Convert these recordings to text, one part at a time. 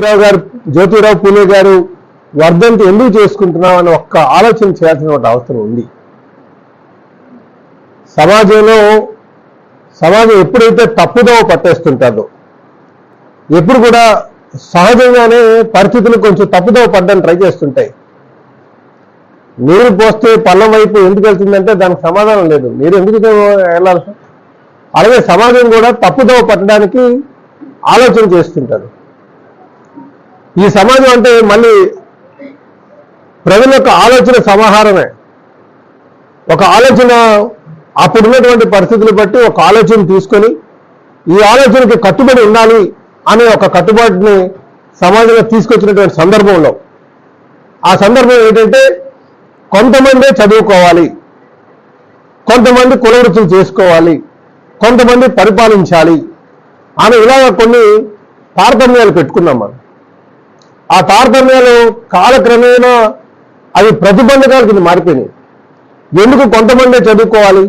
జ్యోతిరావు గారు జ్యోతిరావు పూలే గారు వర్ధంతి ఎందుకు చేసుకుంటున్నాం అని ఒక్క ఆలోచన చేయాల్సిన ఒక అవసరం ఉంది. సమాజంలో సమాజం ఎప్పుడైతే తప్పుదోవ పట్టేస్తుంటుందో ఎప్పుడు కూడా సహజంగానే పరిస్థితులు కొంచెం తప్పుదోవ పడ్డానికి ట్రై చేస్తుంటాయి. నీరు పోస్తే పళ్ళం వైపు ఎందుకు వెళ్తుందంటే దానికి సమాధానం లేదు. మీరు ఎందుకు వెళ్ళాలి? అలాగే సమాజం కూడా తప్పుదోవ పట్టడానికి ఆలోచన చేస్తుంటారు. ఈ సమాజం అంటే మళ్ళీ ప్రజల యొక్క ఆలోచన సమాహారమే. ఒక ఆలోచన అప్పుడున్నటువంటి పరిస్థితులు బట్టి ఒక ఆలోచన తీసుకొని ఈ ఆలోచనకి కట్టుబడి ఉండాలి అనే ఒక కట్టుబాటుని సమాజంలో తీసుకొచ్చినటువంటి సందర్భంలో. ఆ సందర్భం ఏంటంటే కొంతమందే చదువుకోవాలి కొంతమంది కులవృత్తులు చేసుకోవాలి కొంతమంది పరిపాలించాలి అని ఇలాగ కొన్ని తారతమ్యాలు పెట్టుకున్నాం మనం. ఆ తారతమ్యాలు కాలక్రమేణా అవి ప్రతిబంధకాల కింద మారిపోయినాయి. ఎందుకు కొంతమందే చదువుకోవాలి?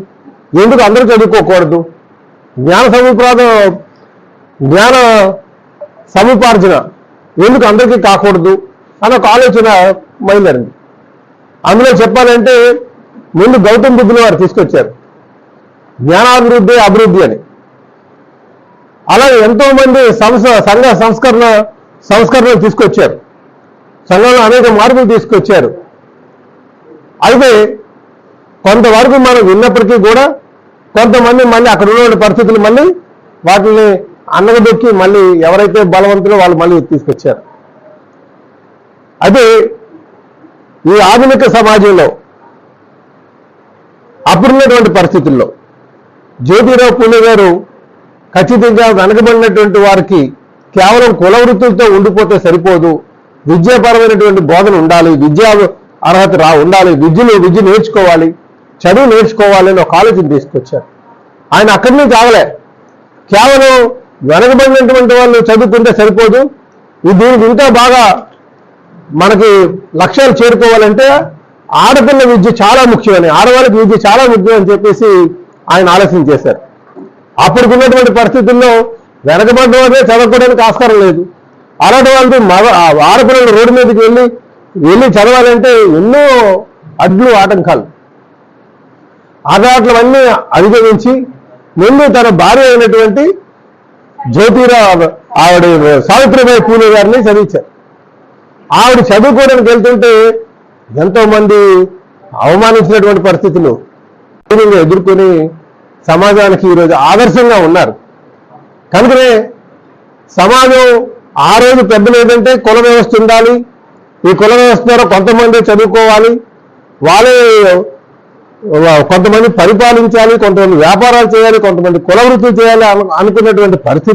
ఎందుకు అందరూ చదువుకోకూడదు? జ్ఞాన సముపాదం జ్ఞాన సముపార్జన ఎందుకు అందరికీ కాకూడదు? అని ఒక ఆలోచన బయలుదేరింది అందులో చెప్పాలంటే ముందు గౌతమ్ బుద్ధులు వారు తీసుకొచ్చారు. జ్ఞానాభివృద్ధి అభివృద్ధి అని. అలాగే ఎంతో మంది సంస్థ సంఘ సంస్కరణ సంస్కరణలు తీసుకొచ్చారు. సంఘంలో అనేక మార్పులు తీసుకొచ్చారు. అయితే కొంతవరకు మనం విన్నప్పటికీ కూడా కొంతమంది మళ్ళీ అక్కడ ఉన్న పరిస్థితులు మళ్ళీ వాటిని అన్నగదొక్కి మళ్ళీ ఎవరైతే బలవంతులో వాళ్ళు మళ్ళీ తీసుకొచ్చారు. అయితే ఈ ఆధునిక సమాజంలో అప్పుడున్నటువంటి పరిస్థితుల్లో జ్యోతిరావు పూలే గారు ఖచ్చితంగా వెనకబడినటువంటి వారికి కేవలం కుల వృత్తులతో ఉండిపోతే సరిపోదు. విద్యాపరమైనటువంటి బోధన ఉండాలి. విద్యా అర్హత రా ఉండాలి. విద్యను విద్య నేర్చుకోవాలి. చదువు నేర్చుకోవాలి అని ఒక ఆలోచన తీసుకొచ్చారు. ఆయన అక్కడి నుంచి ఆగలే. కేవలం వెనకబడినటువంటి వాళ్ళు చదువుకుంటే సరిపోదు. ఇది దీనికి ఇంకా బాగా మనకి లక్ష్యాలు చేరుకోవాలంటే ఆడపిల్ల విద్య చాలా ముఖ్యమని ఆడవాళ్ళకి విద్య చాలా ముఖ్యం అని చెప్పేసి ఆయన ఆలోచన చేశారు. అప్పటికున్నటువంటి పరిస్థితుల్లో వెనకబడ్డ వారే చదవకూడడానికి ఆస్కారం లేదు. అలాంటి వాళ్ళు మగ ఆడపిల్లలు రోడ్డు మీదకి వెళ్ళి వెళ్ళి చదవాలంటే ఎన్నో అడ్లు ఆటంకాలు. ఆదాట్లవన్నీ అధిగమించి ముందు తన భార్య అయినటువంటి జ్యోతిరావు ఆవిడ సావిత్రిబాయి పూలే గారిని చదివించారు. ఆవిడ చదువుకోవడానికి వెళ్తుంటే ఎంతోమంది అవమానించినటువంటి పరిస్థితులు ఎదుర్కొని సమాజానికి ఈరోజు ఆదర్శంగా ఉన్నారు. కనుకనే సమాజం ఆ రోజు పెద్దలు ఏంటంటే కుల వ్యవస్థ ఉండాలి. ఈ కుల వ్యవస్థ ద్వారా కొంతమంది చదువుకోవాలి. వాళ్ళే కొంతమంది పరిపాలించాలి కొంతమంది వ్యాపారాలు చేయాలి కొంతమంది కుల వృత్తులు చేయాలి అనుకున్నటువంటి పరిస్థితి